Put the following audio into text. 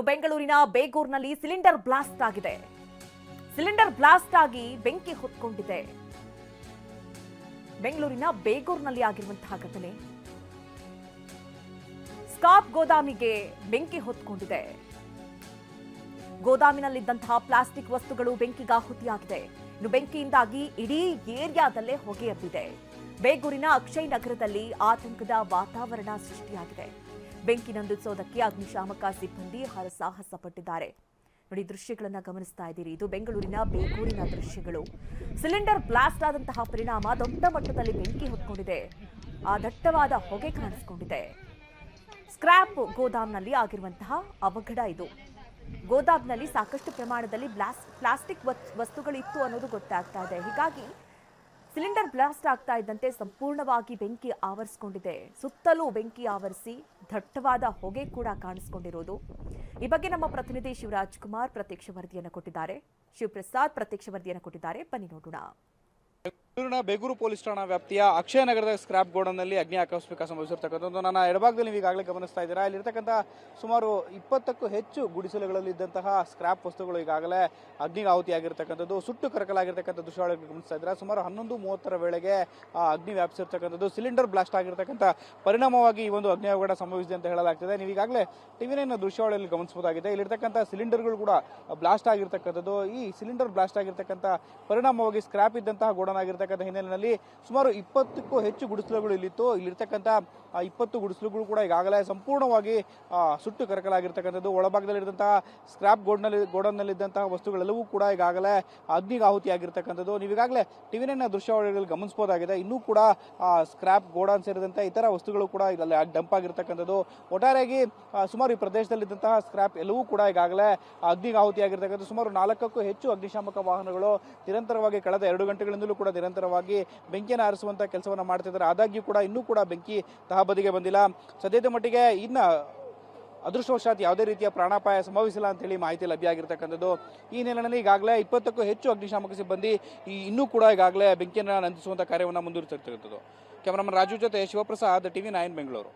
ಬೆಂಗಳೂರಿನ ಬೇಗೂರ್ನಲ್ಲಿ cylinder blast ಆಗಿದೆ. ಸಿಲಿಂಡರ್ ಬ್ಲಾಸ್ಟ್ ಆಗಿ ಬೆಂಕಿ ಹೊತ್ಕೊಂಡಿದೆ. ಬೆಂಗಳೂರಿನ ಬೇಗೂರ್ನಲ್ಲಿ ಆಗಿರುವಂತಹ ಘಟನೆ. ಸ್ಕಾಪ್ ಗೋದಾಮಿಗೆ ಬೆಂಕಿ ಹೊತ್ಕೊಂಡಿದೆ. ಗೋದಾಮಿನಲ್ಲಿದ್ದಂತಹ ಪ್ಲಾಸ್ಟಿಕ್ ವಸ್ತುಗಳು ಬೆಂಕಿಗಾಹುತಿಯಾಗಿದೆ ಇನ್ನು ಬೆಂಕಿಯಿಂದಾಗಿ ಇಡೀ ಏರಿಯಾದಲ್ಲೇ ಹೊಗೆ ಎಬ್ಬಿದೆ ಬೇಗೂರಿನ ಅಕ್ಷಯ್ ನಗರದಲ್ಲಿ ಆತಂಕದ ವಾತಾವರಣ ಸೃಷ್ಟಿಯಾಗಿದೆ. ಬೆಂಕಿ ನಂದಿಸೋದಕ್ಕೆ ಅಗ್ನಿಶಾಮಕ ಸಿಬ್ಬಂದಿ ಹರಸಾಹಸ ಪಟ್ಟಿದ್ದಾರೆ. ನೋಡಿ, ದೃಶ್ಯಗಳನ್ನು ಗಮನಿಸ್ತಾ ಇದ್ದೀರಿ. ಇದು ಬೆಂಗಳೂರಿನ ಬೇಗೂರಿನ ದೃಶ್ಯಗಳು. ಸಿಲಿಂಡರ್ ಬ್ಲಾಸ್ಟ್ ಆದಂತಹ ಪರಿಣಾಮ ದೊಡ್ಡ ಮಟ್ಟದಲ್ಲಿ ಬೆಂಕಿ ಹೊತ್ಕೊಂಡಿದೆ. ಆ ದಟ್ಟವಾದ ಹೊಗೆ ಕಾಣಿಸಿಕೊಂಡಿದೆ. ಸ್ಕ್ರಾಪ್ ಗೋದಾಮ್ನಲ್ಲಿ ಆಗಿರುವಂತಹ ಅವಘಡ ಇದು. ಗೋದಾಮ್ನಲ್ಲಿ ಸಾಕಷ್ಟು ಪ್ರಮಾಣದಲ್ಲಿ ಬ್ಲಾಸ್ ಪ್ಲಾಸ್ಟಿಕ್ ವಸ್ತುಗಳಿತ್ತು ಅನ್ನೋದು ಗೊತ್ತಾಗ್ತಾ ಇದೆ. ಹೀಗಾಗಿ ಸಿಲಿಂಡರ್ ಬ್ಲಾಸ್ಟ್ ಆಗ್ತಾ ಇದ್ದಂತೆ ಸಂಪೂರ್ಣವಾಗಿ ಬೆಂಕಿ ಆವರಿಸಿಕೊಂಡಿದೆ. ಸುತ್ತಲೂ ಬೆಂಕಿ ಆವರಿಸಿ ದಟ್ಟವಾದ ಹೊಗೆ ಕೂಡ ಕಾಣಿಸಿಕೊಂಡಿರೋದು ಈ ಬಗ್ಗೆ ನಮ್ಮ ಪ್ರತಿನಿಧಿ ಶಿವರಾಜ್ ಕುಮಾರ್ ಪ್ರತ್ಯಕ್ಷ ವರದಿಯನ್ನು ಕೊಟ್ಟಿದ್ದಾರೆ. ಶಿವಪ್ರಸಾದ್ ಪ್ರತ್ಯಕ್ಷ ವರದಿಯನ್ನು ಕೊಟ್ಟಿದ್ದಾರೆ. ಬನ್ನಿ ನೋಡೋಣ. ಬೆಂಗಳೂರಿನ ಬೇಗೂರು ಪೊಲೀಸ್ ಠಾಣಾ ವ್ಯಾಪ್ತಿಯ ಅಕ್ಷಯ ನಗರದ ಸ್ಕ್ರಾಪ್ ಗೋಡನ್ನಲ್ಲಿ ಅಗ್ನಿ ಆಕಸ್ಮಿಕ ಸಂಭವಿಸಿರ್ತಕ್ಕಂಥದ್ದು ನನ್ನ ಎಡಭಾಗದಲ್ಲಿ ನೀವು ಈಗಾಗಲೇ ಗಮನಿಸ್ತಾ ಇದ್ದೀರಾ. ಇಲ್ಲಿರ್ತಕ್ಕಂಥ ಸುಮಾರು ಇಪ್ಪತ್ತಕ್ಕೂ ಹೆಚ್ಚು ಗುಡಿಸಲುಗಳಲ್ಲಿ ಇದ್ದಂತಹ ಸ್ಕ್ರಾಪ್ ವಸ್ತುಗಳು ಈಗಾಗಲೇ ಅಗ್ನಿಗೆ ಆಹುತಿಯಾಗಿರ್ತಕ್ಕಂಥದ್ದು ಸುಟ್ಟು ಕರಕಲಾಗಿರ್ತಕ್ಕಂಥ ದೃಶ್ಯಗಳನ್ನು ಗಮನಿಸ್ತಾ ಇದ್ದೀರಾ. ಸುಮಾರು ಹನ್ನೊಂದು ಮೂವತ್ತರ ವೇಳೆಗೆ ಆ ಅಗ್ನಿ ವ್ಯಾಪಿಸಿರ್ತಕ್ಕಂಥದ್ದು ಸಿಲಿಂಡರ್ ಬ್ಲಾಸ್ಟ್ ಆಗಿರ್ತಕ್ಕಂಥ ಪರಿಣಾಮವಾಗಿ ಈ ಒಂದು ಅಗ್ನಿ ಅವಘಡ ಸಂಭವಿಸಿದೆ ಅಂತ ಹೇಳಲಾಗ್ತಿದೆ. ನೀವು ಈಗಾಗಲೇ ಟಿವಿ ನೈನ್ ದೃಶ್ಯಾವಳಿಯಲ್ಲಿ ಗಮನಿಸಬಹುದಾಗಿದೆ. ಇಲ್ಲಿರ್ತಕ್ಕಂಥ ಸಿಲಿಂಡರ್ಗಳು ಕೂಡ ಬ್ಲಾಸ್ಟ್ ಆಗಿರ್ತಕ್ಕಂಥದ್ದು. ಈ ಸಿಲಿಂಡರ್ ಬ್ಲಾಸ್ಟ್ ಆಗಿರ್ತಕ್ಕಂಥ ಪರಿಣಾಮವಾಗಿ ಸ್ಕ್ರಾಪ್ ಇದ್ದಂತಹ ಗೋಡನ್ ಆಗಿರ್ತಕ್ಕಂಥ ಹಿನ್ನೆಲೆಯಲ್ಲಿ ಸುಮಾರು ಇಪ್ಪತ್ತಕ್ಕೂ ಹೆಚ್ಚು ಗುಡಿಸಲುಗಳು ಇಲ್ಲಿತ್ತು. ಇಲ್ಲಿರ್ತಕ್ಕಂಥ ಇಪ್ಪತ್ತು ಗುಡಿಸಲುಗಳು ಕೂಡ ಈಗಾಗಲೇ ಸಂಪೂರ್ಣವಾಗಿ ಸುಟ್ಟು ಕರಕಲಾಗಿರ್ತಕ್ಕಂಥದ್ದು. ಒಳಭಾಗದಲ್ಲಿರುವಂತಹ ಸ್ಕ್ರಾಪ್ ಗೋಡ್ನಲ್ಲಿ, ಗೋಡನ್ನಲ್ಲಿದ್ದಂತಹ ವಸ್ತುಗಳೆಲ್ಲವೂ ಕೂಡ ಈಗಾಗಲೇ ಅಗ್ನಿಗೆ ಆಹುತಿಯಾಗಿರ್ತಕ್ಕಂಥದ್ದು ನೀವು ಈಗಾಗಲೇ ಟಿವಿ ನೈನ್ ದೃಶ್ಯಾವಳಿಗಳಲ್ಲಿ ಗಮನಿಸಬಹುದಾಗಿದೆ. ಇನ್ನೂ ಕೂಡ ಸ್ಕ್ರಾಪ್, ಗೋಡನ್ ಸೇರಿದಂತೆ ಇತರ ವಸ್ತುಗಳು ಕೂಡ ಇಲ್ಲಿ ಡಂಪ್ ಆಗಿರ್ತಕ್ಕಂಥದ್ದು. ಒಟ್ಟಾರೆಯಾಗಿ ಸುಮಾರು ಈ ಪ್ರದೇಶದಲ್ಲಿದ್ದಂತಹ ಸ್ಕ್ರಾಪ್ ಎಲ್ಲವೂ ಕೂಡ ಈಗಾಗಲೇ ಅಗ್ನಿಗೆ ಆಹುತಿಯಾಗಿರ್ತಕ್ಕಂಥ ಸುಮಾರು ನಾಲ್ಕಕ್ಕೂ ಹೆಚ್ಚು ಅಗ್ನಿಶಾಮಕ ವಾಹನಗಳು ನಿರಂತರವಾಗಿ ಕಳೆದ ಎರಡು ಗಂಟೆಗಳಿಂದಲೂ ಕೂಡ ನಿರಂತರವಾಗಿ ಬೆಂಕಿಯನ್ನು ಆರಿಸುವಂತ ಕೆಲಸವನ್ನ ಮಾಡ್ತಿದ್ದಾರೆ. ಆದಾಗ್ಯೂ ಕೂಡ ಇನ್ನೂ ಕೂಡ ಬೆಂಕಿ ತಹಬದಿಗೆ ಬಂದಿಲ್ಲ. ಸದ್ಯದ ಮಟ್ಟಿಗೆ ಇನ್ನ ಅದೃಷ್ಟವಶಾತ್ ಯಾವುದೇ ರೀತಿಯ ಪ್ರಾಣಾಪಾಯ ಸಂಭವಿಸಿಲ್ಲ ಅಂತ ಹೇಳಿ ಮಾಹಿತಿ ಲಭ್ಯ ಆಗಿರ್ತಕ್ಕಂಥದ್ದು. ಈ ಹಿನ್ನೆಲೆಯಲ್ಲಿ ಈಗಾಗಲೇ ಇಪ್ಪತ್ತಕ್ಕೂ ಹೆಚ್ಚು ಅಗ್ನಿಶಾಮಕ ಸಿಬ್ಬಂದಿ ಇನ್ನೂ ಕೂಡ ಈಗಾಗಲೇ ಬೆಂಕಿಯನ್ನು ನಂದಿಸುವಂಥ ಕಾರ್ಯವನ್ನು ಮುಂದುವರಿಸಿರ್ತಕ್ಕಂಥದ್ದು ಕ್ಯಾಮರಾಮನ್ ರಾಜು ಜೊತೆ ಶಿವಪ್ರಸಾದ್ ಟಿವಿ ನೈನ್ ಬೆಂಗಳೂರು.